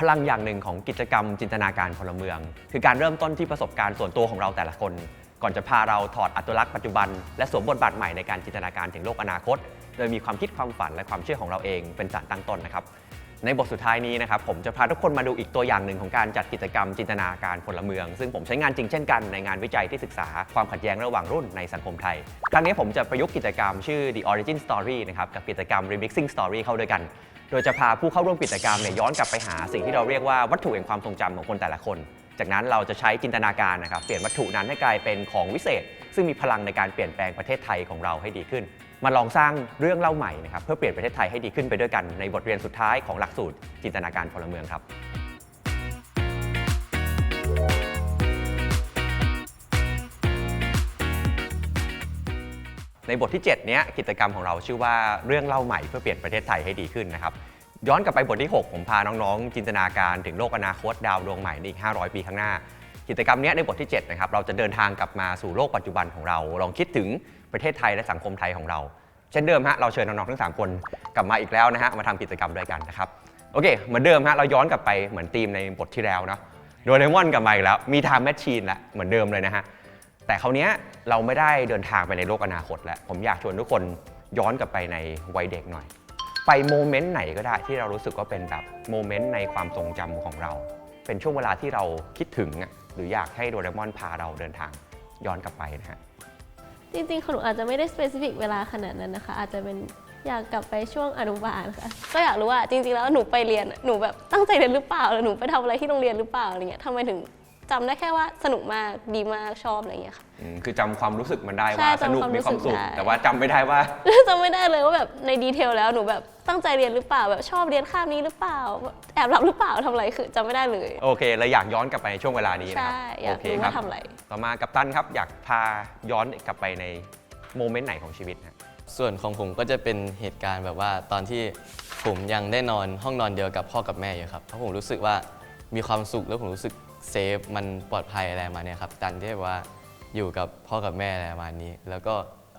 พลังอย่างหนึ่งของกิจกรรมจินตนาการพลเมือง คือการเริ่มต้นที่ประสบการณ์ส่วนตัวของเราแต่ละคน ก่อนจะพาเราถอดอัตลักษณ์ปัจจุบัน และสวมบทบาทใหม่ในการจินตนาการถึงโลกอนาคต โดยมีความคิดความฝันและความเชื่อของเราเองเป็นสารตั้งต้นนะครับในบทสุดท้ายนี้นะครับผมจะพาทุกคนมาดูอีกตัวอย่างหนึ่งของการจัดกิจกรรมจินตนาการพลเมือง ซึ่งผมใช้งานจริงเช่นกันในงานวิจัยที่ศึกษาความขัดแย้งระหว่างรุ่นในสังคมไทย ครั้งนี้ผมจะประยุกต์กิจกรรมชื่อ The Origin Story นะครับกับกิจกรรม Remixing Story เข้าด้วยกัน โดยจะพาผู้เข้าร่วมกิจกรรมเนี่ยย้อนกลับไปหาสิ่งที่เราเรียกว่าวัตถุแห่งความทรงจำของคนแต่ละคน จากนั้นเราจะใช้จินตนาการนะครับเปลี่ยนวัตถุนั้นให้กลายเป็นของวิเศษ ซึ่งมีพลังในการเปลี่ยนแปลงประเทศไทยของเราให้ดีขึ้น มาลองสร้างเรื่องเล่าใหม่นะครับเพื่อเปลี่ยนประเทศไทยให้ดีขึ้นไปด้วยกันในบทเรียนสุดท้ายของหลักสูตรจินตนาการพลเมืองครับในบทที่7เนี้ยกิจกรรมของเราชื่อว่าเรื่องเล่าใหม่เพื่อเปลี่ยนประเทศไทยให้ดีขึ้นนะครับ ย้อนกลับไปบทที่ 6 ผมพาน้องๆ จินตนาการถึงโลกอนาคตดาวดวงใหม่ในอีก 500 ปีข้างหน้า กิจกรรมนี้ในบทที่7นะครับเราจะเดินทางกลับมาสู่โลกปัจจุบันของเรา ลองคิดถึงประเทศไทยและสังคมไทยของเรา เช่นเดิมฮะเราเชิญน้องๆทั้ง 3 คนกลับมาอีกแล้วนะฮะมาทำกิจกรรมด้วยกันนะครับโอเคเหมือนเดิมฮะเราย้อนกลับไปเหมือนธีมในบทที่แล้วเนาะโดเรมอนกลับมาอีกแล้วมีไทม์แมชชีนละเหมือนเดิมเลยนะฮะแต่คราวนี้เราไม่ได้เดินทางไปในโลกอนาคตแล้วผมอยากชวนทุกคนย้อนกลับไปในวัยเด็กหน่อย ไปโมเมนต์ไหนก็ได้ที่เรารู้สึกว่าเป็นแบบโมเมนต์ในความทรงจำของเรา เป็นช่วงเวลาที่เราคิดถึงอะหรืออยากให้โดเรมอนพาเราเดินทางย้อนกลับไปนะฮะ จริงๆของหนูอาจจะไม่ได้ specific เวลาขนาดนั้นนะคะ อาจจะเป็นอยากกลับไปช่วงอนุบาลค่ะ ก็อยากรู้ว่าจริงๆแล้วหนูไปเรียนหนูแบบตั้งใจเรียนหรือเปล่าหรือหนูไปทำอะไรที่โรงเรียนหรือเปล่าอะไรเงี้ยทำไมถึง จำได้แค่ว่าสนุกมากดีมากชอบอะไรเงี้ยค่ะ อืมคือจำความรู้สึกมันได้ใช่ว่าสนุกจำความรู้มีความสุขสึกได้ แต่ว่าจำไม่ได้ว่าจำไม่ได้เลยว่าแบบในดีเทลแล้วหนูแบบตั้งใจเรียนหรือเปล่าแบบชอบเรียนคาบนี้หรือเปล่าแอบหลับหรือเปล่าทำอะไรคือจำไม่ได้เลย โอเคเลยอยากย้อนกลับไปในช่วงเวลานี้นะคใช่รับอยากโอเครู้ครัว่าทำอะไร ต่อมากับตันครับ อยากพาย้อนกลับไปในโมเมนต์ไหนของชีวิตฮะส่วนของผมก็จะเป็นเหตุการณ์แบบว่าตอนที่ผมยังได้นอนห้องนอนเดียวกับพ่อกับแม่อยู่ครับเพราะผมรู้สึกว่ามีความสุขแล้วผมรู้สึก เซฟมันปลอดภัยอะไรประมาณเนี้ยครับการที่แบบว่าอยู่กับพ่อกับแม่อะไรประมาณนี้ แล้วก็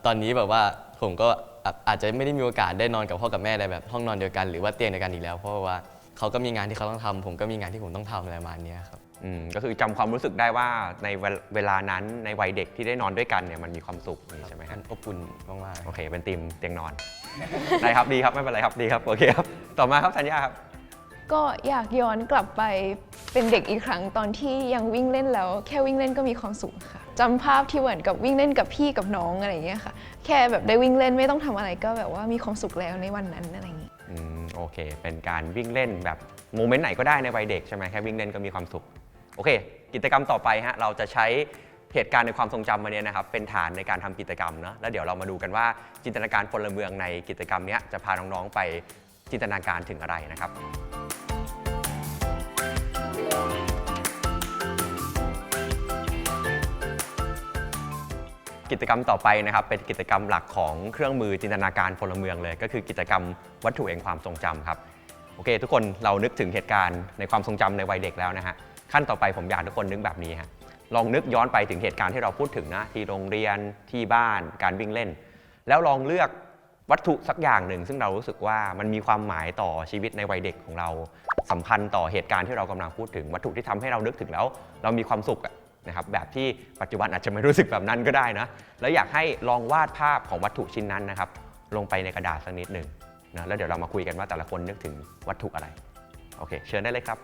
ตอนนี้แบบว่าผมก็อาอาจจะไม่ได้มีโอกาสได้นอนกับพ่อกับแม่ในแบบห้องนอนเดียวกันหรือว่าเตียงเดียวกันอีกแล้ว เพราะว่าเขาก็มีงานที่เขาต้องทำผมก็มีงานที่ผมต้องทำอะไรประมาณเนี้ยครับอืมก็คือจำความรู้สึกได้ว่าในเวลเวลานั้นในวัยเด็กที่ได้นอนด้วยกันเนี่ยมันมีความสุขนี่ใช่ไหมมัฮะนอบอุ่นมากๆโอเค เป็นทีมเตียงนอนได้ครับดีครับไม่เป็นไรครับดีครับโอเคครับต่อมาครับธัญญาครับ ก็อยากย้อนกลับไปเป็นเด็กอีกครั้งตอนที่ยังวิ่งเล่นแล้ว แค่วิ่งเล่นก็มีความสุขค่ะจำภาพที่เหมือนกับวิ่งเล่นกับพี่กับน้องอะไรอย่างเงี้ยค่ะ แค่แบบได้วิ่งเล่นไม่ต้องทำอะไรก็แบบว่ามีความสุขแล้วในวันนั้นอะไรอย่างงี้ อืมโอเค เป็นการวิ่งเล่นแบบโมเมนต์ไหนก็ได้ในวัยเด็กใช่ไหมแค่วิ่งเล่นก็มีความสุข โอเค กิจกรรมต่อไปฮะเราจะใช้เหตุการณ์ในความทรงจำมาเนี่ยนะครับเป็นฐานในการทำกิจกรรมเนาะแล้วเดี๋ยวเรามาดูกันว่าจินตนาการพลเมืองในกิจกรรมเนี้ยจะพาน้องๆไป จินตนาการถึงอะไรนะครับกิจกรรมต่อไปนะครับเป็นกิจกรรมหลักของเครื่องมือจินตนาการพลเมืองเลย ก็คือกิจกรรมวัตถุแห่งความทรงจำครับโอเค ทุกคนเรานึกถึงเหตุการณ์ในความทรงจำในวัยเด็กแล้วนะฮะขั้นต่อไปผมอยากให้ทุกคนนึกแบบนี้ฮะลองนึกย้อนไปถึงเหตุการณ์ที่เราพูดถึงนะที่โรงเรียนที่บ้านการวิ่งเล่น แล้วลองเลือก วัตถุสักอย่างหนึ่ง ซึ่งเรารู้สึกว่ามันมีความหมายต่อชีวิตในวัยเด็กของเราสำคัญต่อเหตุการณ์ที่เรากำลังพูดถึง วัตถุที่ทำให้เรานึกถึงแล้ว เรามีความสุขนะครับแบบที่ปัจจุบันอาจจะไม่รู้สึกแบบนั้นก็ได้นะแล้วอยากให้ลองวาดภาพของวัตถุชิ้นนั้นนะครับลงไปในกระดาษสักนิดหนึ่งนะแล้วเดี๋ยวเรามาคุยกันว่าแต่ละคนนึกถึงวัตถุอะไรโอเค เชิญได้เลยครับ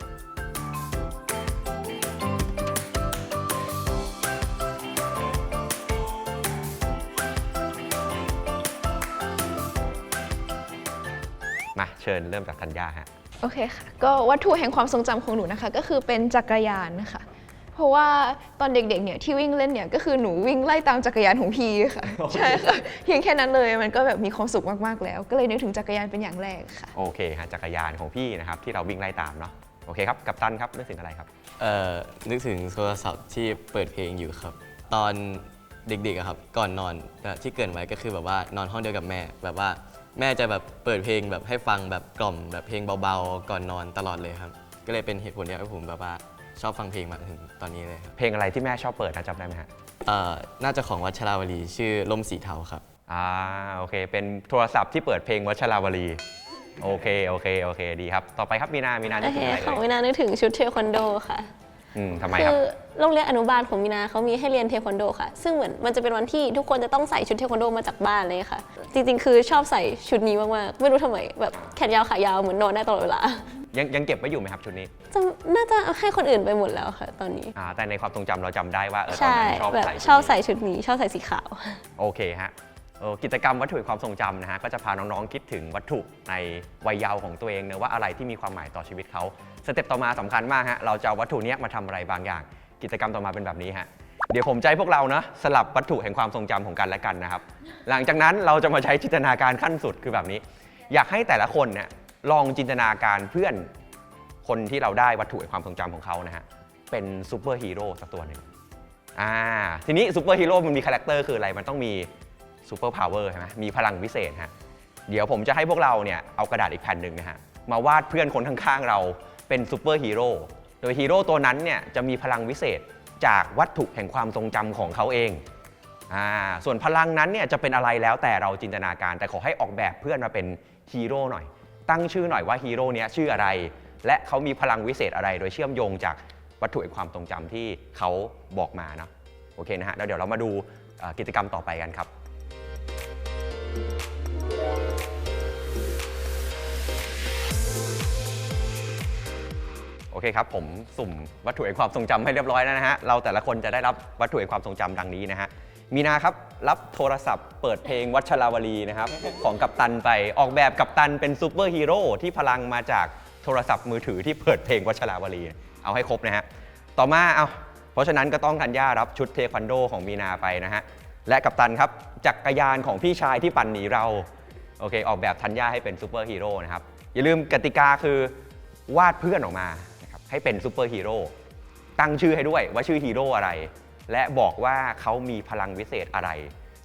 มาเชิญเริ่มจากธัญญาฮะโอเคค่ะ ก็วัตถุแห่งความทรงจำของหนูนะคะ ก็คือเป็นจักรยานนะคะ เพราะว่าตอนเด็กๆเนี่ยที่วิ่งเล่นเนี่ยก็คือหนูวิ่งไล่ตามจักรยานของพี่ค่ะ ใช่ค่ะเพียงแค่นั้นเลยมันก็แบบมีความสุขมากๆแล้ว ก็เลยนึกถึงจักรยานเป็นอย่างแรกค่ะ โอเคฮะจักรยานของพี่นะครับที่เราวิ่งไล่ตามเนาะโอเคครับกัปตันครับนึกถึงอะไรครับ เอ่อนึกถึงโทรศัพท์ที่เปิดเพลงอยู่ครับ ตอนเด็กๆอะครับ ก่อนนอนแบบที่เกรินไว้ก็คือแบบว่านอนห้องเดียวกับแม่ แบบว่า แม่จะแบบเปิดเพลงแบบให้ฟังแบบกล่อมแบบเพลงเบาๆ ก่อนนอนตลอดเลยครับ ก็เลยเป็นเหตุผลที่ทำให้ผมแบบว่าชอบฟังเพลงมาถึงตอนนี้เลยครับเพลงอะไรที่แม่ชอบเปิดนะจำได้ไหมฮะเอ่อน่าจะของวัชราวลีชื่อลมสีเทาครับ อ่าโอเค เป็นโทรศัพท์ที่เปิดเพลงวัชราวลีโอเคโอเคโอเคดีครับ ต่อไปครับมีนามีนาโอนี่เคคืออะไรของเอ่ยมินานึกถึงชุดเทควันโดค่ะ อืมทำไมคืครับอโรงเรียนอนุบาลของมินาเขามีให้เรียนเทควันโดค่ะ ซึ่งเหมือนมันจะเป็นวันที่ทุกคนจะต้องใส่ชุดเทควันโดมาจากบ้านเลยค่ะ จริงๆ คือชอบใส่ชุดนี้มากๆ ไม่รู้ทำไมแบบแขนยาวขายาวเหมือนนอนได้ตลอดเวลา ยังยังเก็บไว้อยู่ไหมครับชุดนี้จะน่าจะให้คนอื่นไปหมดแล้วค่ะ ตอนนี้ อ่าแต่ในความทรงจำเราจำได้ว่าเออตอนใช่นั้นชอบแบบใส่ชุดชอบนี้ใส่ชุดนี้ชอบใส่สีขาว โอเคฮะเอ่อกิจกรรมวัตถุแห่งความทรงจำนะฮะก็จะพาน้องๆคิดถึงวัตถุในวัยเยาว์ของตัวเองเนะว่าอะไรที่มีความหมายต่อชีวิตเขา สเต็ปต่อมาสำคัญมากฮะเราจะเอาวัตถุนี้มาทำอะไรบางอย่าง กิจกรรมต่อมาเป็นแบบนี้ฮะเดี๋ยวผมจะให้พวกเรานะสลับวัตถุแห่งความทรงจำของกันและกันนะครับ หลังจากนั้นเราจะมาใช้จินตนาการขั้นสุดคือแบบนี้ อยากให้แต่ละคนเนี่ยลองจินตนาการเพื่อนคนที่เราได้วัตถุแห่งความทรงจำของเขานะฮะเป็นซูเปอร์ฮีโร่สักตัวหนึ่งอ่าทีนี้ซูเปอร์ฮีโร่มันมีคาแรคเตอร์คืออะไรมันต้องมีซูเปอร์พาวเวอร์ใช่ไหมมีพลังวิเศษฮะเดี๋ยวผมจะให้พวกเราเนี่ยเอากระดาษอีกแผ่นหนึ่งนะฮะมาวาดเพื่อนคนข้างๆเรา เป็นซูเปอร์ฮีโร่โดยฮีโร่ตัวนั้นเนี่ยจะมีพลังวิเศษจากวัตถุแห่งความทรงจำของเขาเองอ่าส่วนพลังนั้นเนี่ยจะเป็นอะไรแล้วแต่เราจินตนาการ แต่ขอให้ออกแบบเพื่อนมาเป็นฮีโร่หน่อย ตั้งชื่อหน่อยว่าฮีโร่เนี้ยชื่ออะไร และเขามีพลังวิเศษอะไร โดยเชื่อมโยงจากวัตถุแห่งความทรงจำที่เขาบอกมานะโอเคนะฮะแล้วเดี๋ยวเรามาดูกิจกรรมต่อไปกันครับโอเคครับผมสุ่มวัตถุแห่งความทรงจำให้เรียบร้อยแล้วนะฮะเราแต่ละคนจะได้รับวัตถุแห่งความทรงจำดังนี้นะฮะมีนาครับรับโทรศัพท์เปิดเพลงวัชราวลีนะครับของกัปตันไปออกแบบกัปตันเป็นซูเปอร์ฮีโร่ที่พลังมาจากโทรศัพท์มือถือที่เปิดเพลงวัชราวลี เอาให้ครบนะฮะต่อมาเอาเพราะฉะนั้นก็ต้องธัญญารับชุดเทควันโดของมีนาไปนะฮะและกัปตันครับจักรยานของพี่ชายที่ปั่นหนีเราโอเค ออกแบบธัญญาให้เป็นซูเปอร์ฮีโร่นะครับอย่าลืมกติกาคือวาดเพื่อนออกมา ให้เป็นซูเปอร์ฮีโร่ตั้งชื่อให้ด้วยว่าชื่อฮีโร่อะไร และบอกว่าเขามีพลังวิเศษอะไร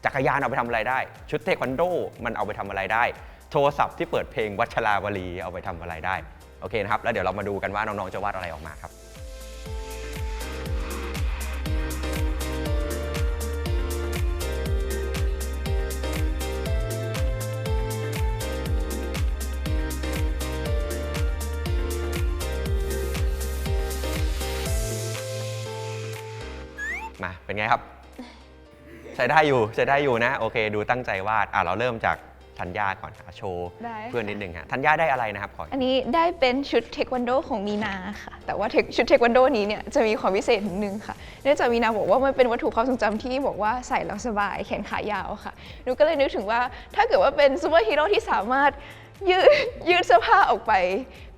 จักรยานเอาไปทำอะไรได้ ชุดเทควันโดมันเอาไปทำอะไรได้ โทรศัพท์ที่เปิดเพลงวัชราวลีเอาไปทำอะไรได้ โอเคนะครับ แล้วเดี๋ยวเรามาดูกันว่าน้องๆจะวาดอะไรออกมาครับ เป็นไงครับ ใช้ได้อยู่ใช้ได้อยู่นะ โอเค ดูตั้งใจวาดอะเราเริ่มจากธัญญาก่อนค่ะโชว์ได้ค่ะ เพื่อนนิดนึงฮะธัญญาได้อะไรนะครับขออันนี้ได้เป็นชุดเทควันโดของมีนาค่ะ แต่ว่าเทคชุดเทควันโดนี้เนี่ยจะมีความพิเศษนิดนึงค่ะ เนื่องจากมีนาบอกว่ามันเป็นวัตถุความทรงจำที่บอกว่าใส่แล้วสบายแขนขายาวค่ะ หนูก็เลยนึกถึงว่าถ้าเกิดว่าเป็นซูเปอร์ฮีโร่ที่สามารถ ยืดยืดเสื้อผ้าออกไป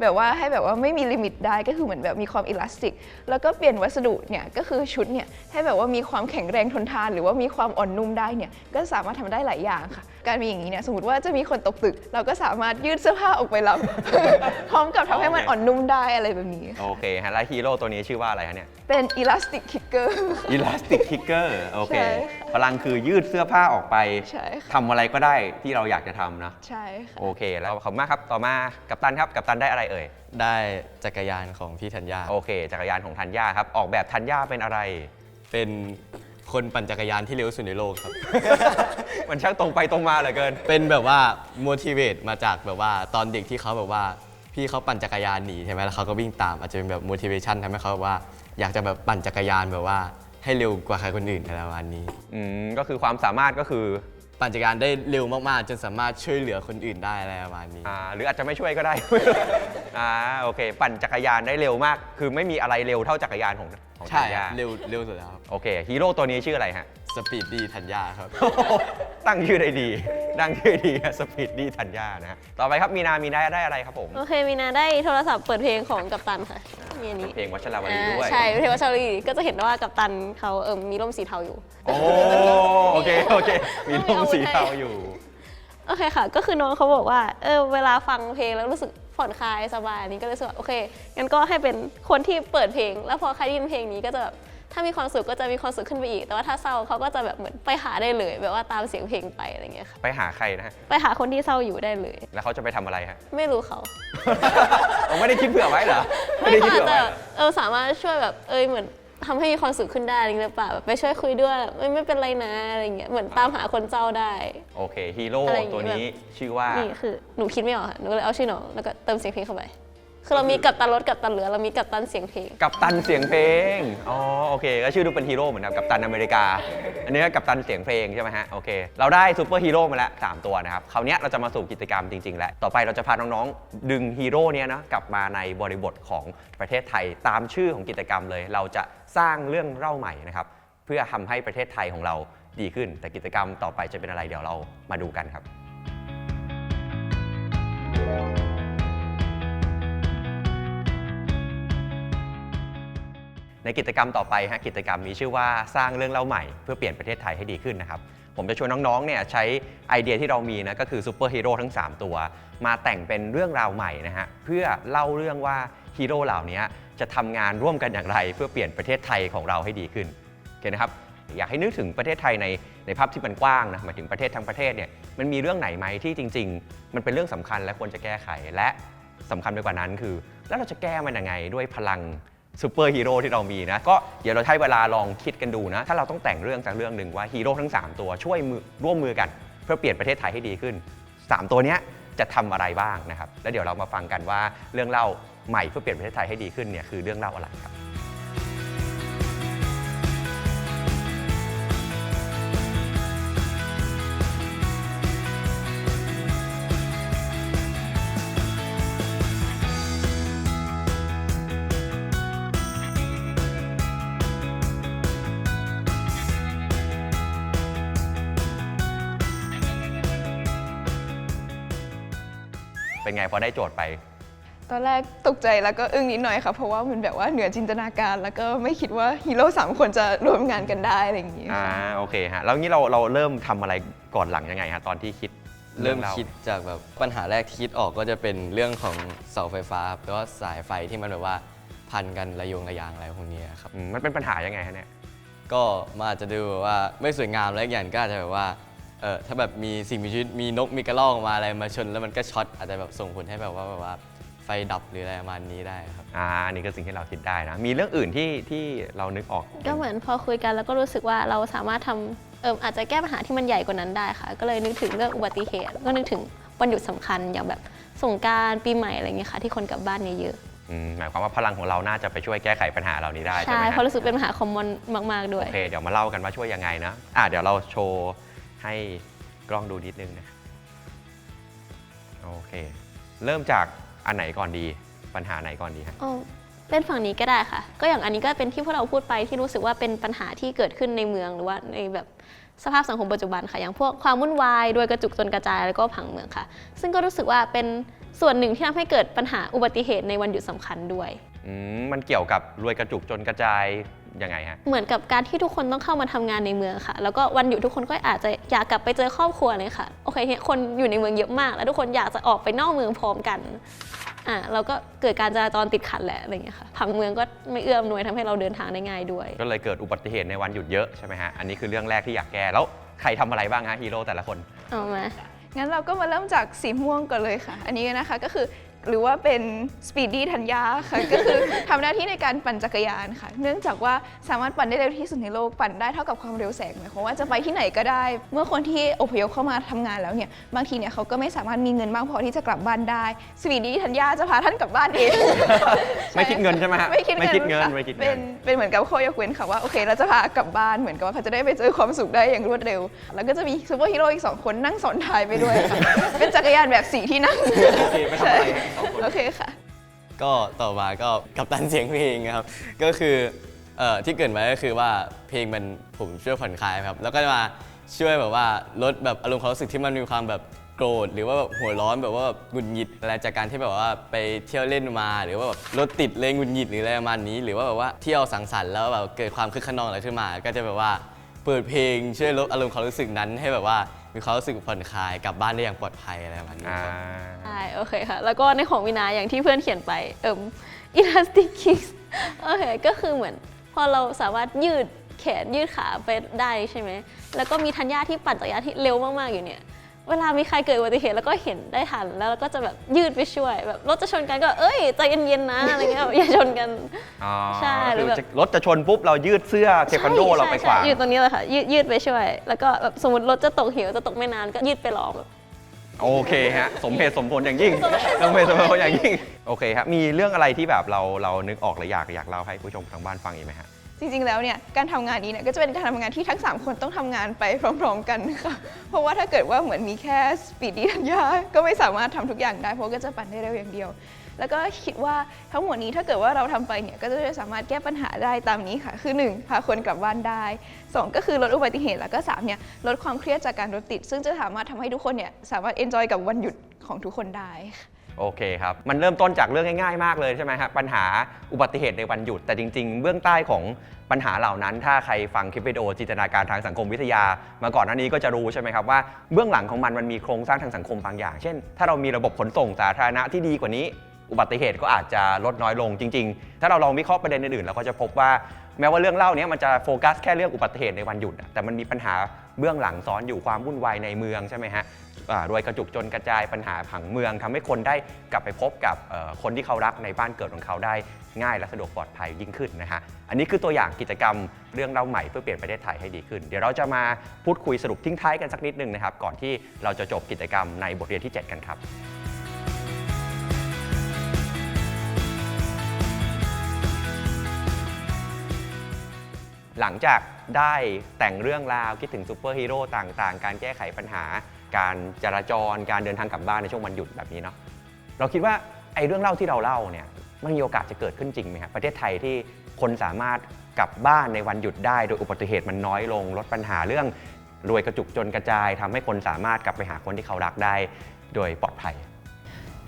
แบบว่าให้แบบว่าไม่มีลิมิตได้ก็คือเหมือนแบบมีความอิลาสติก แล้วก็เปลี่ยนวัสดุเนี่ยก็คือชุดเนี่ยให้แบบว่ามีความแข็งแรงทนทาน หรือว่ามีความอ่อนนุ่มได้เนี่ยก็สามารถทำได้หลายอย่างค่ะ การมีอย่างนี้เนี่ยสมมติว่าจะมีคนตกตึก เราก็สามารถยืดเสื้อผ้าออกไปรับพร้อมกับทำให้มันอ่อนนุ่มได้อะไรแบบนี้ โอเคฮะแล้วฮีโร่ตัวนี้ชื่อว่าอะไรฮะเนี่ยเป็นอิลาสติกคิกเกอร์ Elastic Kicker โอเคใช่ค่ะพลังคือยืดเสื้อผ้าออกไปใช่ค่ะทำอะไรก็ได้ที่เราอยากจะทำนะใช่ค่ะโอเคแล้วขอบคุณมากครับ ต่อมากัปตันครับ กัปตันได้อะไรเอ่ย ได้จักรยานของพี่ธัญญา โอเค จักรยานของธัญญาครับ ออกแบบธัญญาเป็นอะไร เป็นคนปั่นจักรยานที่เร็วที่สุดในโลกครับ มันช่างตรงไปตรงมาเหลือเกิน เป็นแบบว่า motivate มาจากแบบว่าตอนเด็กที่เขาแบบว่า พี่เขาปั่นจักรยานหนีใช่ไหมแล้วเขาก็วิ่งตาม อาจจะเป็นแบบ motivation ทำให้เขาแบบว่า อยากจะแบบปั่นจักรยานแบบว่า ให้เร็วกว่าใครคนอื่นอะไรประมาณนี้ อืม ก็คือความสามารถก็คือ ปั่นจักรยานได้เร็วมากๆ จนสามารถช่วยเหลือคนอื่นได้อะไรประมาณนี้ อ่าหรืออาจจะไม่ช่วยก็ได้ อ่าโอเค ปั่นจักรยานได้เร็วมาก คือไม่มีอะไรเร็วเท่าจักรยานของของธัใช่ญญาเร็วเร็วสุดแล้วครับ โอเคฮีโร่ตัวนี้ชื่ออะไรฮะ สปีดดีธัญญาครับ ตั้งชื่อได้ดีตั้งชื่อดีสปีดดี้ธัญญานะฮะต่อไปครับมีนามีนาได้อะไรครับผมโอเคมีนาได้โทรศัพท์เปิดเพลงของกัปตันค่ะมีอันนี้เพลงวัชราวลีอ่าด้วย ใช่เพลงวัชรีก็จะเห็นว่ากัปตันเขาเออมีร่มสีเทาอยู่ โอ้โอเคโอเค มีร่มสีเทาอยู่โอเคค่ะ ก็คือน้องเขาบอกว่าเออเวลาฟังเพลงแล้วรู้สึกผ่อนคลายสบายอันนี้ก็เลยรู้สึกว่าโอเคงั้นก็ให้เป็นคนที่เปิดเพลง แล้วพอใครได้ยินเพลงนี้ก็จะแบบ ถ้ามีความสุขก็จะมีความสุขขึ้นไปอีก แต่ว่าถ้าเศร้าเขาก็จะแบบเหมือนไปหาได้เลย แบบว่าตามเสียงเพลงไปอะไรเงี้ยค่ะไปหาใครนะฮะ ไปหาคนที่เศร้าอยู่ได้เลย แล้วเขาจะไปทำอะไรฮะ ไม่รู้เขาผมไม่ได้คิดเผื่อไว้เหรอไม่ได้เขาคิดอาจเผื่อจะไว้เหรอเออสามารถช่วยแบบเอยเหมือนทำให้มีความสุขขึ้นได้อะไรอย่างเงี้ยหรือเปล่าแบบไปช่วยคุยด้วยไม่ไม่เป็นไรนะอะไรอย่างเงี้ยเหมือนตามหาคนเจ้าได้ โอเคฮีโร่อะไรอย่างงี้ ตัวนี้ชื่อว่า นี่คือหนูคิดไม่ออกค่ะหนูก็เลยเอาชื่อน้องแล้วก็เติมเสียงเพลงเข้าไป คือเรามีกัปตันรถกัปตันเรือเรามีกัปตันเสียงเพลง กัปตันเสียงเพลง อ๋อโอเค ก็ชื่อดูเป็นฮีโร่เหมือนกับกัปตันอเมริกา อันนี้ก็กัปตันเสียงเพลงใช่ไหมฮะ โอเค เราได้ซูเปอร์ฮีโร่มาแล้ว 3 ตัวนะครับ คราวเนี้ยเราจะมาสู่กิจกรรมจริงๆ แล้ว ต่อไปเราจะพาน้องๆ ดึงฮีโร่เนี้ยนะกลับมาในบริบทของประเทศไทยตามชื่อของกิจกรรมเลย เราจะสร้างเรื่องเล่าใหม่นะครับ เพื่อทำให้ประเทศไทยของเราดีขึ้น แต่กิจกรรมต่อไปจะเป็นอะไรเดี๋ยวเรามาดูกันครับ ในกิจกรรมต่อไปฮะกิจกรรมมีชื่อว่าสร้างเรื่องเล่าใหม่เพื่อเปลี่ยนประเทศไทยให้ดีขึ้นนะครับผมจะชวนน้องๆเนี่ยใช้ไอเดียที่เรามีนะก็คือซูเปอร์ฮีโร่ทั้ง 3 ตัว มาแต่งเป็นเรื่องราวใหม่นะฮะเพื่อเล่าเรื่องว่าฮีโร่เหล่านี้จะทำงานร่วมกันอย่างไร เพื่อเปลี่ยนประเทศไทยของเราให้ดีขึ้นโอเคนะครับอยากให้นึกถึงประเทศไทยในในภาพที่มันกว้างนะหมายถึงประเทศทั้งประเทศเนี่ยมันมีเรื่องไหนไหมที่จริง ๆ มันเป็นเรื่องสำคัญและควรจะแก้ไขและสำคัญไปกว่านั้นคือ แล้วเราจะแก้มันยังไงด้วยพลัง ซูเปอร์ฮีโร่ที่เรามีนะ ก็เดี๋ยวเราใช้เวลาลองคิดกันดูนะ ถ้าเราต้องแต่งเรื่องสักเรื่องหนึ่งว่าฮีโร่ทั้ง 3 ตัวช่วยร่วมมือกัน เพื่อเปลี่ยนประเทศไทยให้ดีขึ้น 3 ตัวนี้จะทำอะไรบ้างนะครับ แล้วเดี๋ยวเรามาฟังกันว่าเรื่องเล่าใหม่เพื่อเปลี่ยนประเทศไทยให้ดีขึ้นเนี่ยคือเรื่องเล่าอะไรครับ เป็นไงพอได้โจทย์ไป ตอนแรกตกใจแล้วก็อึ้งนิดหน่อยค่ะ เพราะว่ามันแบบว่าเหนือจินตนาการ แล้วก็ไม่คิดว่าฮีโร่สามคนจะรวมงานกันได้อะไรอย่างนี้อ่าค่ะโอเคฮะแล้วงี้เราเราเริ่มทำอะไรก่อนหลังยังไงฮะตอนที่คิดเริ่มองาคิดจากแบบปัญหาแรกที่คิดออกก็จะเป็นเรื่องของเสาไฟฟ้าครับแล้วก็สายไฟที่มันแบบว่าพันกันระโยงระยางอะไรพวกนี้ครับอืมมันเป็นปัญหายังไงฮะเนี่ย ก็มันอาจจะดูแบบว่าไม่สวยงามและอีกอย่างก็อาจจะแบบว่า เออถ้าแบบมีสิ่งมีชีวิตมีนกมีกระรอกมาอะไรมาชน แล้วมันก็ช็อตอาจจะแบบส่งผลให้แบบว่าแบบว่าไฟดับหรืออะไรประมาณนี้ได้ครับอ่าอันนี่ก็สิ่งที่เราคิดได้นะ มีเรื่องอื่นที่ที่เรานึกออก ก็เหมือนพอคุยกันแล้วก็รู้สึกว่าเราสามารถทำเอออาจจะแก้ปัญหาที่มันใหญ่กว่านั้นได้ค่ะ ก็เลยนึกถึงเรื่องอุบัติเหตุแล้วก็นึกถึงวันหยุดสำคัญอย่างแบบสงกรารปีใหม่อะไรเงี้ยค่ะที่คนกลับบ้านเยอะอืมหมายความว่าพลังของเราน่าจะไปช่วยแก้ไขปัญหาเหล่านี้ได้ๆใช่ใช่ไหมเพราะฮะรู้สึกเป็นปัญหาคอมมอนมาก ๆ ด้วย โอเค เดี๋ยวมาเล่ากันว่าช่วยยังไงนะ อะเดี๋ยวเราโชว์ ให้กล้องดูนิดนึงนะโอเค เริ่มจากอันไหนก่อนดี ปัญหาไหนก่อนดีฮะ อ๋อเล่นฝั่งนี้ก็ได้ค่ะ ก็อย่างอันนี้ก็เป็นที่พวกเราพูดไปที่รู้สึกว่าเป็นปัญหาที่เกิดขึ้นในเมืองหรือว่าในแบบสภาพสังคมปัจจุบันค่ะ อย่างพวกความวุ่นวายโดยกระจุกจนกระจายแล้วก็ผังเมืองค่ะ ซึ่งก็รู้สึกว่าเป็นส่วนหนึ่งที่ทำให้เกิดปัญหาอุบัติเหตุในวันหยุดสำคัญด้วย อืมมันเกี่ยวกับรวยกระจุกจนกระจาย ยังไงฮะ เหมือนกับการที่ทุกคนต้องเข้ามาทำงานในเมืองค่ะ แล้วก็วันหยุดทุกคนก็อาจจะอยากกลับไปเจอครอบครัวเลยค่ะ โอเคเนี่ยคนอยู่ในเมืองเยอะมาก แล้วทุกคนอยากจะออกไปนอกเมืองพร้อมกัน อ่าเราก็เกิดการจราจรติดขัดแหละอะไรอย่างเงี้ยค่ะ ผังเมืองก็ไม่เอื้อมหน่วยทำให้เราเดินทางได้ง่ายด้วย ก็เลยเกิดอุบัติเหตุในวันหยุดเยอะใช่ไหมฮะ อันนี้คือเรื่องแรกที่อยากแก้แล้วใครทำอะไรบ้างฮะฮีโร่แต่ละคน เอามางั้นเราก็มาเริ่มจากสีม่วงก่อนเลยค่ะ อันนี้นะคะก็คือ หรือว่าเป็นสปีดดี้ธัญญาค่ะ ก็คือทำหน้าที่ในการปั่นจักรยานค่ะ เนื่องจากว่าสามารถปั่นได้เร็วที่สุดในโลก ปั่นได้เท่ากับความเร็วแสงหมายความว่าจะไปที่ไหนก็ได้ เมื่อคนที่อพยพเข้ามาทำงานแล้วเนี่ย บางทีเนี่ยเขาก็ไม่สามารถมีเงินมากพอที่จะกลับบ้านได้สปีดดี้ธัญญาจะพาท่านกลับบ้านเอง ไม่คิดเงินใช่ไหมฮะไม่คิดไม่คิดเงินค่ะไม่คิดเงินเป็นเป็นเหมือนกับข้อยกเว้นค่ะว่าโอเคเราจะพากลับบ้านเหมือนกับว่าเขาจะได้ไปเจอความสุขได้อย่างรวดเร็ว แล้วก็จะมีซูเปอร์ฮีโร่อีกสองคนนั่งซ้อนท้ายไปด้วยค่ะ เป็นจักรยานแบบสีที่นั่ง โอเคไปทำอะไรฮะสองคน โอเคค่ะ ก็ต่อมาก็กับตันเสียงเพลงนะครับ ก็คือเอ่อที่เกริดมาก็คือว่าเพลงมันผมช่วยผ่อนคลายครับ แล้วก็มาช่วยแบบว่าลดแบบอารมณ์ความรู้สึกที่มันมีความแบบโกรธหรือว่าแบบหัวร้อนแบบว่าแบบหงุดหงิดอะไรจากการที่แบบว่าไปเที่ยวเล่นมา หรือว่าแบบรถติดเลยหงุดหงิดหรืออะไรประมาณนี้ หรือว่าแบบว่าเที่ยวสังสรรค์แล้วแบบเกิดความคึกขนองอะไรขึ้นมา ก็จะแบบว่าเปิดเพลงช่วยลดอารมณ์ความรู้สึกนั้นให้แบบว่า มีความรู้สึกผ่อนคลายกลับบ้านได้อย่างปลอดภัยอะไรประมาณนี้อ่าครับ ใช่โอเคค่ะ แล้วก็ในของวินาอย่างที่เพื่อนเขียนไปเอิม elastic kicks โอเคก็คือเหมือนพอเราสามารถยืดแขนยืดขาไปได้ใช่ไหมแล้วก็มีธัญญาที่ปั่นจักรยานที่เร็วมาก ๆ อยู่เนี่ย เวลามีใครเกิดอุบัติเหตุแล้วก็เห็นได้ทันแล้วเราก็จะแบบยืดไปช่วยแบบรถจะชนกันก็เอ้ยใจเย็นๆนะอะไรเงี้ยแบบอย่าชนกัน อ๋อใช่หรือคือแบบ จะรถจะชนปุ๊บเรายืดเสื้อเทควันโดใช่เราไปใช่ขวาง ใช่ยืดตรงนี้เลยค่ะยืดยืดไปช่วย แล้วก็แบบสมมติรถจะตกเหวจะตกไม่นานก็ยืดไปรอแบบ โอเคฮะ สมเหตุสมผลอย่างยิ่ง สมเหตุสมผลอย่างยิ่ง โอเคครับ มีเรื่องอะไรที่แบบเราเรานึกออกหรืออยากอยากเล่าให้ผู้ชมทางบ้านฟังอีกไหมฮะ จริงๆ แล้วเนี่ยการทำงานนี้เนี่ยก็จะเป็นการทำงานที่ทั้ง 3 คนต้องทำงานไปพร้อมๆ กันค่ะเพราะว่าถ้าเกิดว่าเหมือนมีแค่สปีดดีทัญญาก็ไม่สามารถทำทุกอย่างได้เพราะก็จะปั่นได้เร็วอย่างเดียว แล้วก็คิดว่าทั้งหมดนี้ถ้าเกิดว่าเราทำไปเนี่ยก็จะสามารถแก้ปัญหาได้ตามนี้ค่ะ คือ 1 พาคนกลับบ้านได้ 2 ก็คือลดอุบัติเหตุแล้วก็3เนี่ยลดความเครียดจากการรถติด ซึ่งจะสามารถทำให้ทุกคนเนี่ยสามารถเอนจอยกับวันหยุดของทุกคนได้ค่ะ โอเคครับ มันเริ่มต้นจากเรื่องง่ายๆมากเลยใช่ไหมครับปัญหาอุบัติเหตุในวันหยุด แต่จริง ๆ เบื้องใต้ของปัญหาเหล่านั้น ถ้าใครฟังคลิปวิดีโอจินตนาการทางสังคมวิทยา มาก่อนหน้านี้ก็จะรู้ใช่ไหมครับว่าเบื้องหลังของมันมันมีโครงสร้างทางสังคมบางอย่าง เช่น ถ้าเรามีระบบขนส่งสาธารณะที่ดีกว่านี้อุบัติเหตุก็อาจจะลดน้อยลงจริง ๆ ถ้าเราลองวิเคราะห์ประเด็นอื่นๆเราก็จะพบว่าแม้ว่าเรื่องเล่าเนี้ยมันจะโฟกัสแค่เรื่องอุบัติเหตุในวันหยุดอะแต่มันมีปัญหาเบื้องหลังซ้อนอยู่ความวุ่นวายในเมืองใช่ไหมฮะ รวยกระจุกจนกระจายปัญหาผังเมืองทำให้คนได้กลับไปพบกับคนที่เขารักในบ้านเกิดของเขาได้ง่ายและสะดวกปลอดภัยยิ่งขึ้นนะฮะอันนี้คือตัวอย่างกิจกรรมเรื่องเล่าใหม่เพื่อเปลี่ยนประเทศไทยให้ดีขึ้น เดี๋ยวเราจะมาพูดคุยสรุปทิ้งท้ายกันสักนิดนึงนะครับ ก่อนที่เราจะจบกิจกรรมในบทเรียนที่ 7 กันครับหลังจากได้แต่งเรื่องราวคิดถึงซูเปอร์ฮีโร่ต่างๆ การแก้ไขปัญหา การจราจรการเดินทางกลับบ้านในช่วงวันหยุดแบบนี้เนาะเราคิดว่าไอ้เรื่องเล่าที่เราเล่าเนี่ยมันมีโอกาสจะเกิดขึ้นจริงไหมครับประเทศไทยที่คนสามารถกลับบ้านในวันหยุดได้ โดยอุบัติเหตุมันน้อยลง ลดปัญหาเรื่องรวยกระจุกจนกระจายทำให้คนสามารถกลับไปหาคนที่เขารักได้ โดยปลอดภัย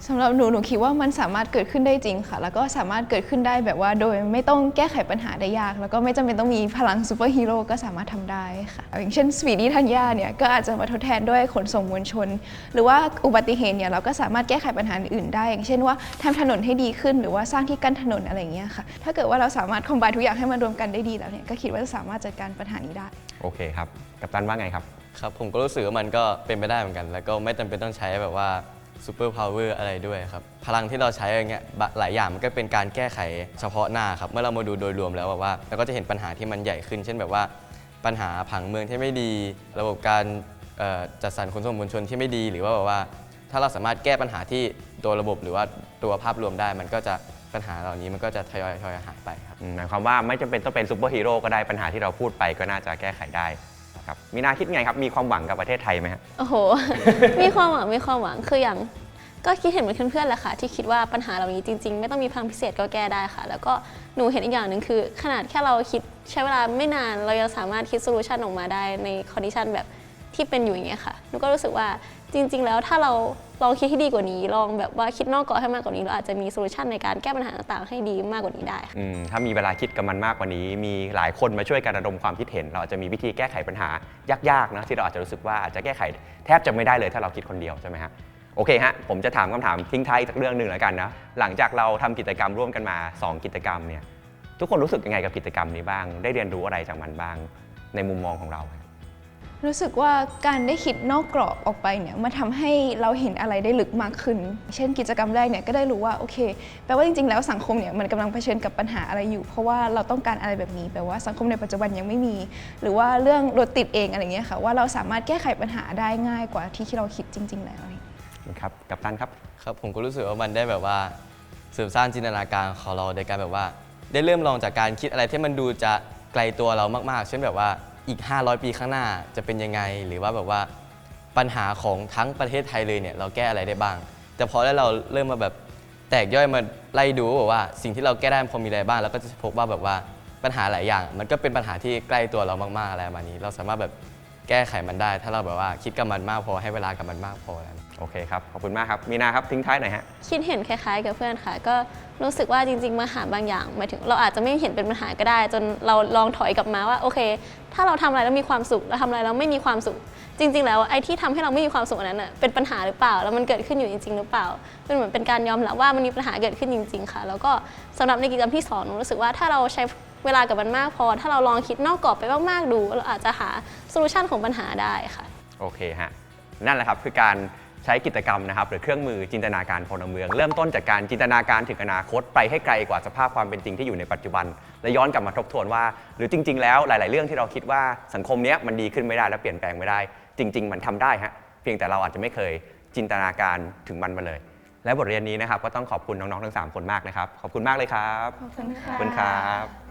สำหรับหนูหนูคิดว่ามันสามารถเกิดขึ้นได้จริงค่ะ แล้วก็สามารถเกิดขึ้นได้แบบว่า โดยไม่ต้องแก้ไขปัญหาได้ยาก แล้วก็ไม่จำเป็นต้องมีพลังซูเปอร์ฮีโร่ก็สามารถทำได้ค่ะ อย่างเช่นสปีดดี้ทัญญาเนี่ยก็อาจจะมาทดแทนด้วยขนส่งมวลชน หรือว่าอุบัติเหตุเนี่ยเราก็สามารถแก้ไขปัญหาอื่นได้ อย่างเช่นว่าทำถนนให้ดีขึ้น หรือว่าสร้างที่กั้นถนนอะไรอย่างเงี้ยค่ะ ถ้าเกิดว่าเราสามารถคอมไบทุกอย่างให้มันรวมกันได้ดีแล้วเนี่ยก็คิดว่าจะสามารถจัดการปัญหานี้ได้ โอเคครับ กัปตันว่าไงครับ ครับผมก็รู้สึกว่ามันก็เป็นไปได้เหมือนกัน แล้วก็ไม่จำเป็นต้องใช้แบบว่า ซูเปอร์พาวเวอร์อะไรด้วยครับ พลังที่เราใช้อย่างเงี้ยหลายอย่างมันก็เป็นการแก้ไขเฉพาะหน้าครับ เมื่อเรามาดูโดยรวมแล้วแบบว่าเราก็จะเห็นปัญหาที่มันใหญ่ขึ้น เช่นแบบว่าปัญหาผังเมืองที่ไม่ดี ระบบการจัดสรรขนส่งมวลชนที่ไม่ดี หรือว่าแบบว่า ถ้าเราสามารถแก้ปัญหาที่ตัวระบบหรือว่าตัวภาพรวมได้ มันก็จะปัญหาเหล่านี้มันก็จะทยอยทยอยหายไปครับหมายความว่าไม่จำเป็นต้องเป็นซูเปอร์ฮีโร่ก็ได้ปัญหาที่เราพูดไปก็น่าจะแก้ไขได้ ครับมีนาคิดไงครับ มีความหวังกับประเทศไทยไหมฮะโอ้โห มีความหวัง มีความหวัง คืออย่างก็คิดเห็นเหมือนเพื่อนๆแหละค่ะ ที่คิดว่าปัญหาเหล่านี้จริงๆ ไม่ต้องมีพลังพิเศษก็แก้ได้ค่ะ แล้วก็หนูเห็นอีกอย่างหนึ่งคือ ขนาดแค่เราคิดใช้เวลาไม่นานเรายังสามารถคิดโซลูชันออกมาได้ในคอนดิชันแบบที่เป็นอยู่อย่างเงี้ยค่ะ หนูก็รู้สึกว่า จริง ๆ แล้วถ้าเราลองคิดให้ดีกว่านี้ ลองแบบว่าคิดนอกกรอบให้มากกว่านี้เราอาจจะมีโซลูชันในการแก้ปัญหาต่างๆให้ดีมากกว่านี้ได้ค่ะ อืมถ้ามีเวลาคิดกับมันมากกว่านี้ มีหลายคนมาช่วยกันระดมความคิดเห็น เราอาจจะมีวิธีแก้ไขปัญหายากๆนะที่เราอาจจะรู้สึกว่าอาจจะแก้ไขแทบจะไม่ได้เลยถ้าเราคิดคนเดียวใช่ไหมฮะโอเคฮะผมจะถามคำถามทิ้งท้ายอีกสักเรื่องหนึ่งแล้วกันนะหลังจากเราทำกิจกรรมร่วมกันมา 2 กิจกรรมเนี่ยทุกคนรู้สึกยังไงกับกิจกรรมนี้บ้าง ได้เรียนรู้อะไรจากมันบ้างในมุมมองของเรา สึกว่าการได้คิดนอกกรอบออกไปเนี่ยมันทำให้เราเห็นอะไรได้ลึกมากขึ้น เช่นกิจกรรมแรกเนี่ยก็ได้รู้ว่าโอเค แปลว่าจริงๆ แล้วสังคมเนี่ยมันกำลังเผชิญกับปัญหาอะไรอยู่ เพราะว่าเราต้องการอะไรแบบนี้แปลว่าสังคมในปัจจุบันยังไม่มี หรือว่าเรื่องรถติดเองอะไรเงี้ยค่ะว่าเราสามารถแก้ไขปัญหาได้ง่ายกว่าที่เราคิดจริง ๆ แล้วครับกับตันครับครับผมก็รู้สึกว่ามันได้แบบว่าเสริมสร้างจินตนาการของเราในการแบบว่า ได้เริ่มลองจากการคิดอะไรที่มันดูจะไกลตัวเรามากๆ เช่นแบบว่า อีก 500 ปีข้างหน้าจะเป็นยังไง หรือว่าแบบว่าปัญหาของทั้งประเทศไทยเลยเนี่ยเราแก้อะไรได้บ้าง แต่พอแล้วเราเริ่มมาแบบแตกย่อยมาไล่ดูแบบว่า สิ่งที่เราแก้ได้มันพอมีอะไรบ้างแล้วก็จะพบว่าแบบว่าปัญหาหลายอย่าง มันก็เป็นปัญหาที่ใกล้ตัวเรามากๆอะไรประมาณนี้ เราสามารถแบบ แก้ไขมันได้ ถ้าเราแบบว่าคิดกับมันมากพอให้เวลากับมันมากพอแล้ว โอเคครับ ขอบคุณมากครับ มีนาครับ ทิ้งท้ายหน่อยฮะ คิดเห็นคล้าย ๆ กับเพื่อนค่ะ ก็รู้สึกว่าจริงๆปัญหาบางอย่างหมายถึงเราอาจจะไม่เห็นเป็นปัญหาก็ได้ จนเราลองถอยกลับมาว่าโอเค ถ้าเราทำอะไรแล้วมีความสุขเราทำอะไรแล้วไม่มีความสุข จริง ๆ แล้วไอ้ที่ทำให้เราไม่มีความสุขอันนั้นน่ะเป็นปัญหาหรือเปล่า แล้วมันเกิดขึ้นอยู่จริง ๆ หรือเปล่าเป็นเหมือนเป็นการยอมรับว่ามันมีปัญหาเกิดขึ้นจริง ๆ ค่ะ แล้วก็สำหรับในกิจกรรมที่สองหนูรู้สึกว่าถ้าเราใช้ เวลากับมันมากพอ ถ้าเราลองคิดนอกกรอบไปมากๆดู เราอาจจะหาโซลูชันของปัญหาได้ค่ะ โอเคฮะนั่นแหละครับคือการใช้กิจกรรมนะครับหรือเครื่องมือจินตนาการพลเมือง เริ่มต้นจากการจินตนาการถึงอนาคตไปให้ไกลกว่าสภาพความเป็นจริงที่อยู่ในปัจจุบัน และย้อนกลับมาทบทวนว่า หรือจริง ๆ แล้วหลาย ๆ เรื่องที่เราคิดว่าสังคมเนี้ยมันดีขึ้นไม่ได้และเปลี่ยนแปลงไม่ได้ จริง ๆ มันทำได้ฮะเพียงแต่เราอาจจะไม่เคยจินตนาการถึงมันมาเลย และบทเรียนนี้นะครับก็ต้องขอบคุณน้อง ๆ ทั้ง 3 คนมากนะครับ ขอบคุณมากเลยครับ ขอบคุณค่ะขอบคุณครับ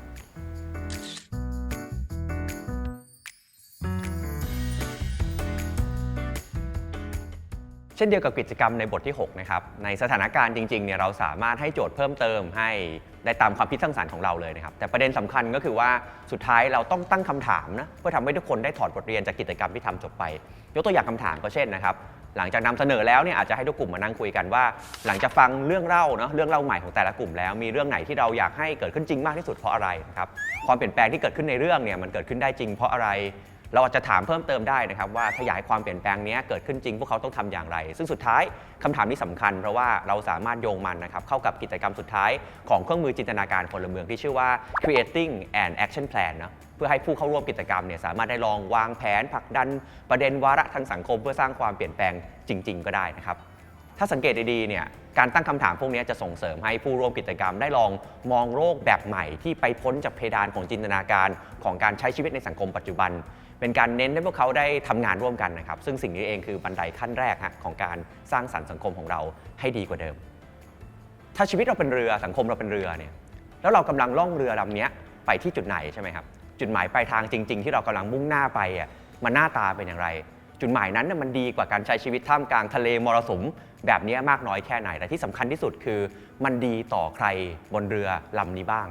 เช่นเดียวกับกิจกรรมในบทที่6นะครับในสถานการณ์จริงๆเนี่ยเราสามารถให้โจทย์เพิ่มเติมให้ได้ตามความคิดสร้างสรรค์ของเราเลยนะครับ แต่ประเด็นสำคัญก็คือว่าสุดท้ายเราต้องตั้งคำถามนะเพื่อทำให้ทุกคนได้ถอดบทเรียนจากกิจกรรมที่ทำจบไป ยกตัวอย่างคำถามก็เช่นนะครับหลังจากนำเสนอแล้วเนี่ยอาจจะให้ทุกกลุ่มมานั่งคุยกันว่า หลังจากฟังเรื่องเล่าเนาะเรื่องเล่าใหม่ของแต่ละกลุ่มแล้ว มีเรื่องไหนที่เราอยากให้เกิดขึ้นจริงมากที่สุดเพราะอะไรนะครับความเปลี่ยนแปลงที่เกิดขึ้นในเรื่องเนี่ยมันเกิดขึ้นได้จริงเพราะอะไร เราอาจจะถามเพิ่มเติมได้นะครับว่าขยายความเปลี่ยนแปลงนี้เกิดขึ้นจริงพวกเขาต้องทำอย่างไร ซึ่งสุดท้ายคำถามนี้สำคัญ เพราะว่าเราสามารถโยงมันนะครับเข้ากับกิจกรรมสุดท้ายของเครื่องมือจินตนาการพลเมืองที่ชื่อว่า creating an action plan เนอะเพื่อให้ผู้เข้าร่วมกิจกรรมเนี่ยสามารถได้ลองวางแผนผลักดันประเด็นวาระทางสังคม เพื่อสร้างความเปลี่ยนแปลงจริง ๆ ก็ได้นะครับถ้าสังเกตดีๆ เนี่ยการตั้งคำถามพวกนี้จะส่งเสริมให้ผู้ร่วมกิจกรรมได้ลองมองโลกแบบใหม่ที่ไปพ้นจากเพดานของจินตนาการของการใช้ชีวิตในสังคมปัจจุบัน เป็นการเน้นให้พวกเขาได้ทำงานร่วมกันนะครับ ซึ่งสิ่งนี้เองคือบันไดขั้นแรกของการสร้างสรรค์สังคมของเราให้ดีกว่าเดิม ถ้าชีวิตเราเป็นเรือสังคมเราเป็นเรือเนี่ยแล้วเรากำลังล่องเรือลำนี้ไปที่จุดไหนใช่ไหมครับจุดหมายปลายทางจริง ๆ ที่เรากำลังมุ่งหน้าไปอะมันหน้าตาเป็นอย่างไร จุดหมายนั้นมันดีกว่าการใช้ชีวิตท่ามกลางทะเลมรสุมแบบนี้มากน้อยแค่ไหนแต่ที่สำคัญที่สุดคือ มันดีต่อใครบนเรือลำนี้บ้าง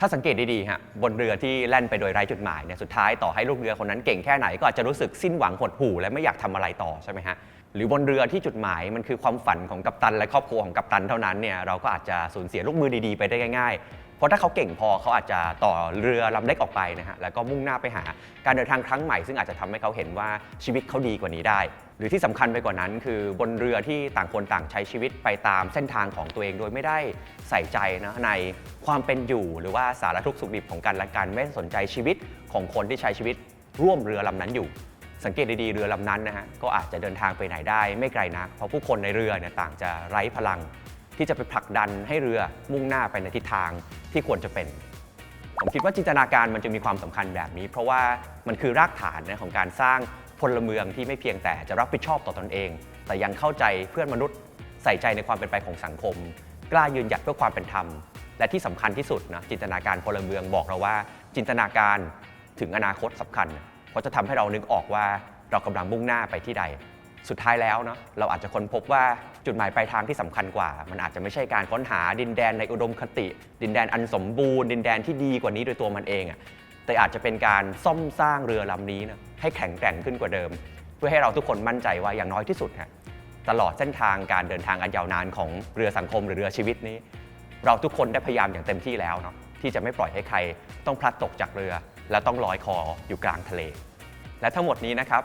ถ้าสังเกตดีๆฮะบนเรือที่แล่นไปโดยไร้จุดหมายเนี่ยสุดท้ายต่อให้ลูกเรือคนนั้นเก่งแค่ไหนก็อาจจะรู้สึกสิ้นหวังหดหู่และไม่อยากทำอะไรต่อใช่ไหมฮะหรือบนเรือที่จุดหมายมันคือความฝันของกัปตันและครอบครัวของกัปตันเท่านั้นเนี่ยเราก็อาจจะสูญเสียลูกมือดีๆไปได้ง่ายๆ เพราะถ้าเขาเก่งพอเขาอาจจะต่อเรือลำเล็กออกไปนะฮะแล้วก็มุ่งหน้าไปหา การเดินทางครั้งใหม่ซึ่งอาจจะทำให้เขาเห็นว่าชีวิตเขาดีกว่านี้ได้ หรือที่สำคัญไปกว่านั้นคือบนเรือที่ต่างคนต่างใช้ชีวิตไปตามเส้นทางของตัวเองโดยไม่ได้ใส่ใจนะในความเป็นอยู่หรือว่าสารทุกข์สุขดิบของกันและกันไม่สนใจชีวิตของคนที่ใช้ชีวิตร่วมเรือลำนั้นอยู่ สังเกตดีๆเรือลำนั้นนะฮะก็อาจจะเดินทางไปไหนได้ไม่ไกลนักเพราะผู้คนในเรือเนี่ยต่างจะไร้พลัง ที่จะไปผลักดันให้เรือมุ่งหน้าไปในทิศทางที่ควรจะเป็นผมคิดว่าจินตนาการมันจะมีความสำคัญแบบนี้ เพราะว่ามันคือรากฐานนะของการสร้าง พลเมืองที่ไม่เพียงแต่จะรับผิดชอบต่อตนเอง แต่ยังเข้าใจเพื่อนมนุษย์ใส่ใจในความเป็นไปของสังคม กล้ายืนหยัดเพื่อความเป็นธรรม และที่สำคัญที่สุดนะจินตนาการพลเมืองบอกเราว่า จินตนาการถึงอนาคตสำคัญ เพราะจะทำให้เรานึกออกว่าเรากำลังมุ่งหน้าไปที่ใด สุดท้ายแล้วเนาะเราอาจจะค้นพบว่าจุดหมายปลายทางที่สำคัญกว่า มันอาจจะไม่ใช่การค้นหาดินแดนในอุดมคติ ดินแดนอันสมบูรณ์ ดินแดนที่ดีกว่านี้โดยตัวมันเองอะ แต่อาจจะเป็นการซ่อมสร้างเรือลำนี้นะให้แข็งแกร่งขึ้นกว่าเดิม เพื่อให้เราทุกคนมั่นใจว่าอย่างน้อยที่สุดฮะตลอดเส้นทางการเดินทางอันยาวนานของเรือสังคมหรือเรือชีวิตนี้ เราทุกคนได้พยายามอย่างเต็มที่แล้วเนาะที่จะไม่ปล่อยให้ใครต้องพลัดตกจากเรือ และต้องลอยคออยู่กลางทะเล และทั้งหมดนี้นะครับ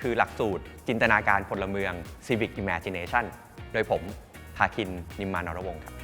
คือหลักสูตรจินตนาการพลเมือง Civic Imagination โดยผมภาคินนิมมานรวงศ์ครับ